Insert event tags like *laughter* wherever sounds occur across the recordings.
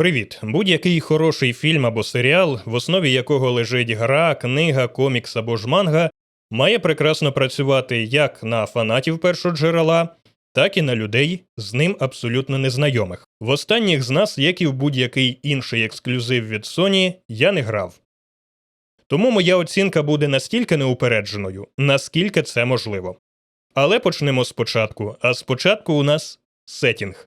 Привіт! Будь-який хороший фільм або серіал, в основі якого лежить гра, книга, комікс або ж манга, має прекрасно працювати як на фанатів першоджерела, так і на людей, з ним абсолютно незнайомих. В останніх з нас, як і в будь-який інший ексклюзив від Sony, я не грав. Тому моя оцінка буде настільки неупередженою, наскільки це можливо. Але почнемо спочатку. А спочатку у нас сетінг.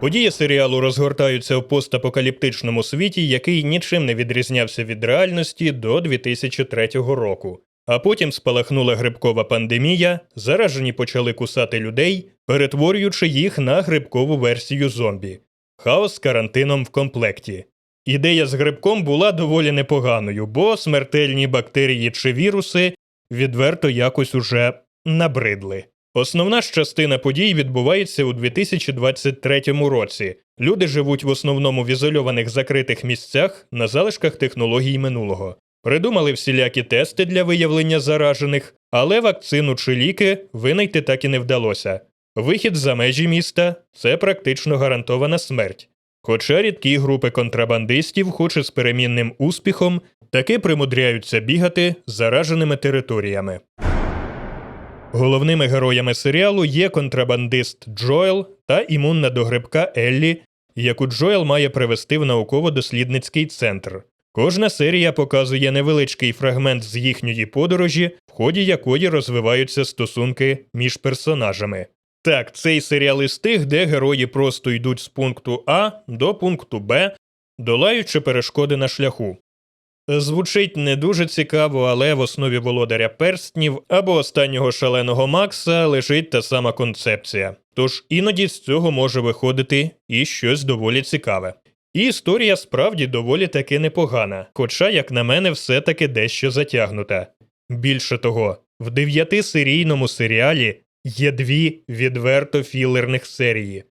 Події серіалу розгортаються в постапокаліптичному світі, який нічим не відрізнявся від реальності до 2003 року. А потім спалахнула грибкова пандемія, заражені почали кусати людей, перетворюючи їх на грибкову версію зомбі. Хаос з карантином в комплекті. Ідея з грибком була доволі непоганою, бо смертельні бактерії чи віруси відверто якось уже набридли. Основна ж частина подій відбувається у 2023 році. Люди живуть в основному в ізольованих закритих місцях на залишках технологій минулого. Придумали всілякі тести для виявлення заражених, але вакцину чи ліки винайти так і не вдалося. Вихід за межі міста це практично гарантована смерть. Хоча рідкі групи контрабандистів, хоч і з перемінним успіхом, таки примудряються бігати зараженими територіями. Головними героями серіалу є контрабандист Джоел та імунна до грибка Еллі, яку Джоел має привести в науково-дослідницький центр. Кожна серія показує невеличкий фрагмент з їхньої подорожі, в ході якої розвиваються стосунки між персонажами. Так, цей серіал із тих, де герої просто йдуть з пункту А до пункту Б, долаючи перешкоди на шляху. Звучить не дуже цікаво, але в основі володаря перстнів або останнього шаленого Макса лежить та сама концепція. Тож іноді з цього може виходити і щось доволі цікаве. І історія справді доволі таки непогана, хоча, як на мене, все таки дещо затягнута. Більше того, в дев'ятисерійному серіалі є дві відверто філерних серії.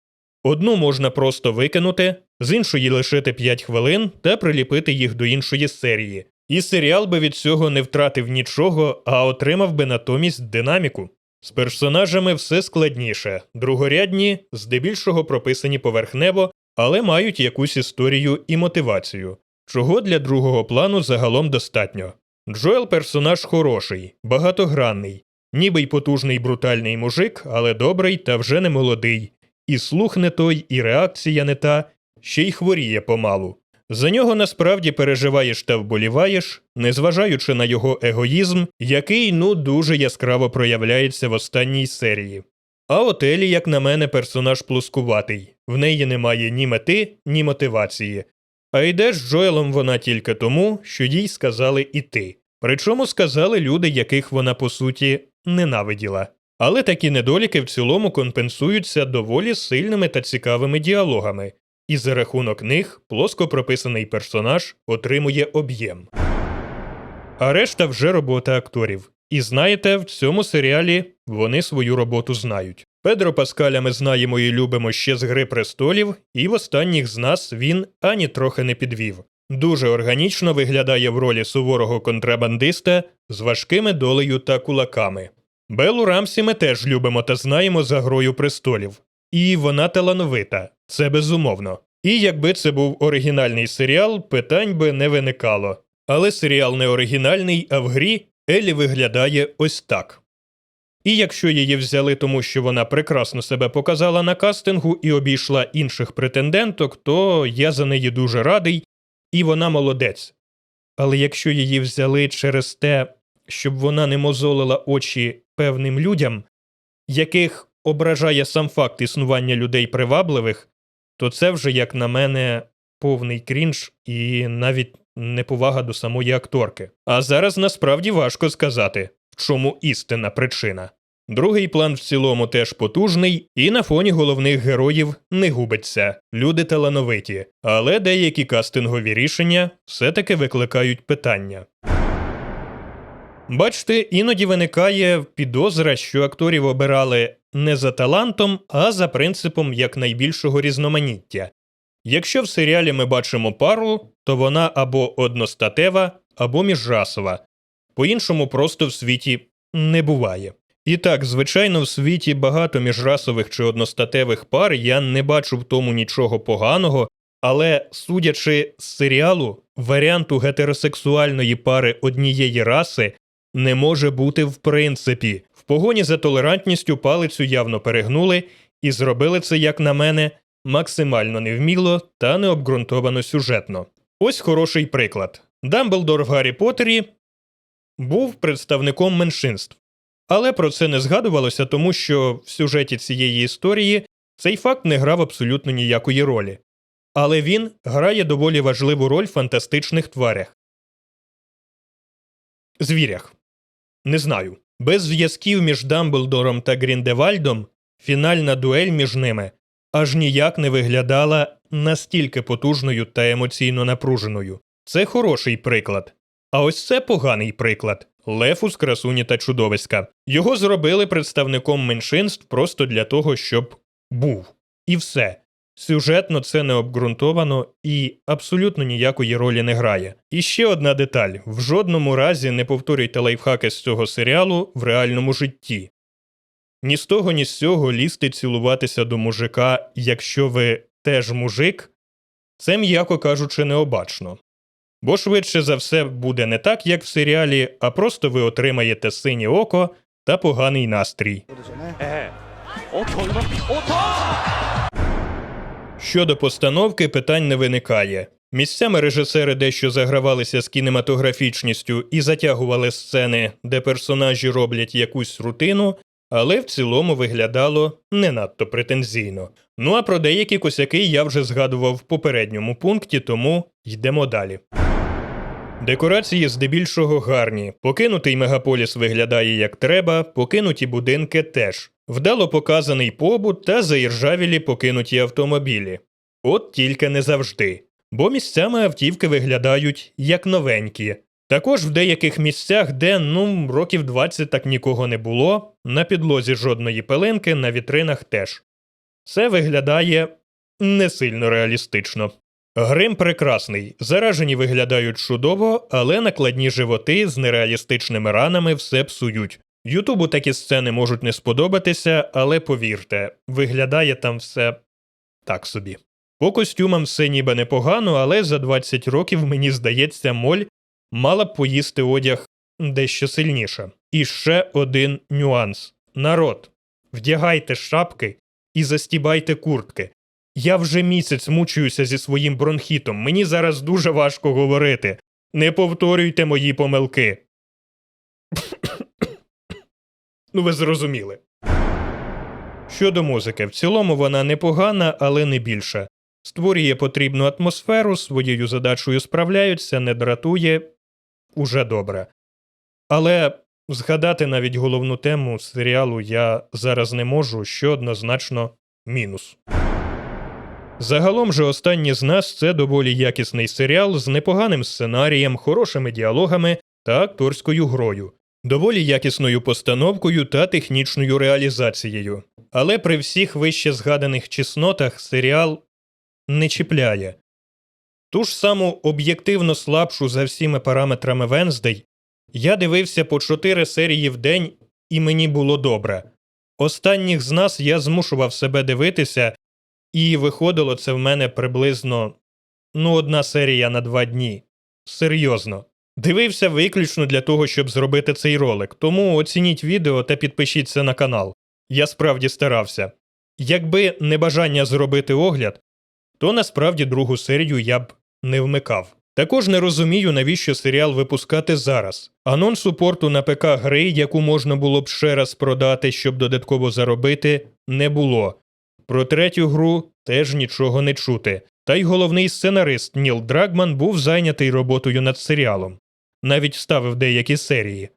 Одну можна просто викинути, з іншої лишити 5 хвилин та приліпити їх до іншої серії. І серіал би від цього не втратив нічого, а отримав би натомість динаміку. З персонажами все складніше, другорядні, здебільшого прописані поверхнево, але мають якусь історію і мотивацію, чого для другого плану загалом достатньо. Джоел персонаж хороший, багатогранний, ніби й потужний брутальний мужик, але добрий та вже не молодий. І слух не той, і реакція не та, ще й хворіє помалу. За нього насправді переживаєш та вболіваєш, незважаючи на його егоїзм, який ну дуже яскраво проявляється в останній серії. А от Елі, як на мене, персонаж плоскуватий, в неї немає ні мети, ні мотивації. А йде з Джоелом вона тільки тому, що їй сказали іти. Причому сказали люди, яких вона по суті ненавиділа. Але такі недоліки в цілому компенсуються доволі сильними та цікавими діалогами, і за рахунок них плоско прописаний персонаж отримує об'єм. А решта вже робота акторів. І знаєте, в цьому серіалі вони свою роботу знають. Педро Паскаля ми знаємо і любимо ще з Гри престолів, і в останніх з нас він ані трохи не підвів. Дуже органічно виглядає в ролі суворого контрабандиста з важкими долею та кулаками. Белу Рамсі ми теж любимо та знаємо за грою престолів. І вона талановита, це безумовно. І якби це був оригінальний серіал, питань би не виникало. Але серіал не оригінальний, а в грі Еллі виглядає ось так. І якщо її взяли тому, що вона прекрасно себе показала на кастингу і обійшла інших претенденток, то я за неї дуже радий, і вона молодець. Але якщо її взяли через те, щоб вона не мозолила очі певним людям, яких ображає сам факт існування людей привабливих, то це вже, як на мене, повний крінж і навіть неповага до самої акторки. А зараз насправді важко сказати, в чому істинна причина. Другий план в цілому теж потужний, і на фоні головних героїв не губиться. Люди талановиті, але деякі кастингові рішення все-таки викликають питання. Бачите, іноді виникає підозра, що акторів обирали не за талантом, а за принципом якнайбільшого різноманіття. Якщо в серіалі ми бачимо пару, то вона або одностатева, або міжрасова. По-іншому просто в світі не буває. І так, звичайно, в світі багато міжрасових чи одностатевих пар я не бачу в тому нічого поганого, Але судячи з серіалу, варіанту гетеросексуальної пари однієї раси не може бути в принципі. В погоні за толерантністю палицю явно перегнули і зробили це, як на мене, максимально невміло та необґрунтовано сюжетно. Ось хороший приклад. Дамблдор в Гаррі Поттері був представником меншинств. Але про це не згадувалося, тому що в сюжеті цієї історії цей факт не грав абсолютно ніякої ролі. Але він грає доволі важливу роль в фантастичних тварях. Звірях. Не знаю. Без зв'язків між Дамблдором та Гріндевальдом фінальна дуель між ними аж ніяк не виглядала настільки потужною та емоційно напруженою. Це хороший приклад. А ось це поганий приклад. Лефус, красуні та чудовиська. Його зробили представником меншинств просто для того, щоб був. І все. Сюжетно це не обґрунтовано і абсолютно ніякої ролі не грає. І ще одна деталь: в жодному разі не повторюйте лайфхаки з цього серіалу в реальному житті. Ні з того, ні з цього лізти цілуватися до мужика, якщо ви теж мужик, це, м'яко кажучи, необачно. Бо швидше за все буде не так, як в серіалі, а просто ви отримаєте синє око та поганий настрій. そ Щодо постановки, питань не виникає. Місцями режисери дещо загравалися з кінематографічністю і затягували сцени, де персонажі роблять якусь рутину, але в цілому виглядало не надто претензійно. Ну а про деякі косяки я вже згадував в попередньому пункті, тому йдемо далі. Декорації здебільшого гарні. Покинутий мегаполіс виглядає як треба, покинуті будинки теж. Вдало показаний побут та заіржавілі покинуті автомобілі. От тільки не завжди. Бо місцями автівки виглядають як новенькі. Також в деяких місцях, де ну років 20 так нікого не було, на підлозі жодної пилинки, на вітринах теж. Це виглядає не сильно реалістично. Грим прекрасний. Заражені виглядають чудово, але накладні животи з нереалістичними ранами все псують. Ютубу такі сцени можуть не сподобатися, але повірте, виглядає там все так собі. По костюмам все ніби непогано, але за 20 років, мені здається, моль мала б поїсти одяг дещо сильніше. І ще один нюанс: народ, вдягайте шапки і застібайте куртки. Я вже місяць мучуюся зі своїм бронхітом. Мені зараз дуже важко говорити. Не повторюйте мої помилки. *coughs* ну, ви зрозуміли. Щодо музики, в цілому вона непогана, але не більше. Створює потрібну атмосферу, своєю задачею справляються, не дратує уже добре. Але згадати навіть головну тему серіалу я зараз не можу, що однозначно мінус. Загалом же останні з нас це доволі якісний серіал з непоганим сценарієм, хорошими діалогами та акторською грою, доволі якісною постановкою та технічною реалізацією. Але при всіх вище згаданих чеснотах серіал не чіпляє. Ту ж саму об'єктивно слабшу за всіми параметрами Венздей я дивився по чотири серії в день, і мені було добре. Останніх з нас я змушував себе дивитися, і виходило це в мене приблизно ну, одна серія на два дні. Серйозно. Дивився виключно для того, щоб зробити цей ролик, тому оцініть відео та підпишіться на канал. Я справді старався. Якби не бажання зробити огляд, то насправді другу серію я б не вмикав. Також не розумію, навіщо серіал випускати зараз. Анонсу порту на ПК гри, яку можна було б ще раз продати, щоб додатково заробити, не було. Про третю гру теж нічого не чути. Та й головний сценарист Ніл Драгман був зайнятий роботою над серіалом, навіть вставив деякі серії.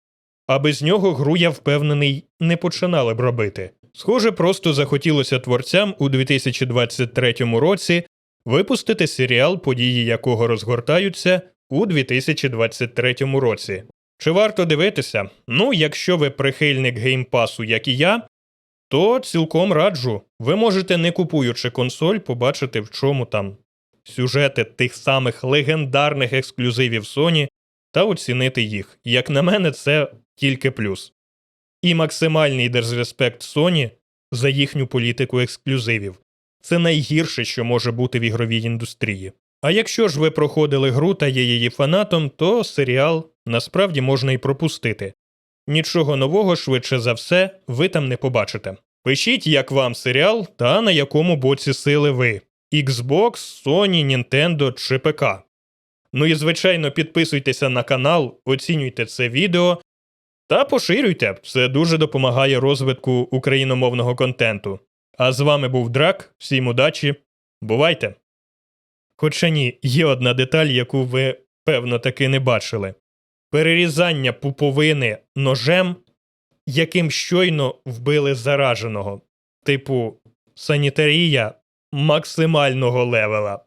А без нього гру, я впевнений, не починали б робити. Схоже, просто захотілося творцям у 2023 році випустити серіал, події якого розгортаються у 2023 році. Чи варто дивитися? Ну, якщо ви прихильник геймпасу, як і я, то цілком раджу. Ви можете, не купуючи консоль, побачити, в чому там сюжети тих самих легендарних ексклюзивів Sony та оцінити їх. Як на мене, це тільки плюс. І максимальний дезреспект Sony за їхню політику ексклюзивів. це найгірше, що може бути в ігровій індустрії. А якщо ж ви проходили гру та є її фанатом, то серіал насправді можна і пропустити. Нічого нового, швидше за все, ви там не побачите. Пишіть, як вам серіал та на якому боці сили ви: Xbox, Sony, Nintendo чи ПК. Ну і звичайно, підписуйтеся на канал, оцінюйте це відео та поширюйте. Це дуже допомагає розвитку україномовного контенту. А з вами був Драк. Всім удачі. Бувайте! Хоча ні, є одна деталь, яку ви, певно, таки не бачили: перерізання пуповини ножем, яким щойно вбили зараженого, типу санітарія максимального левела.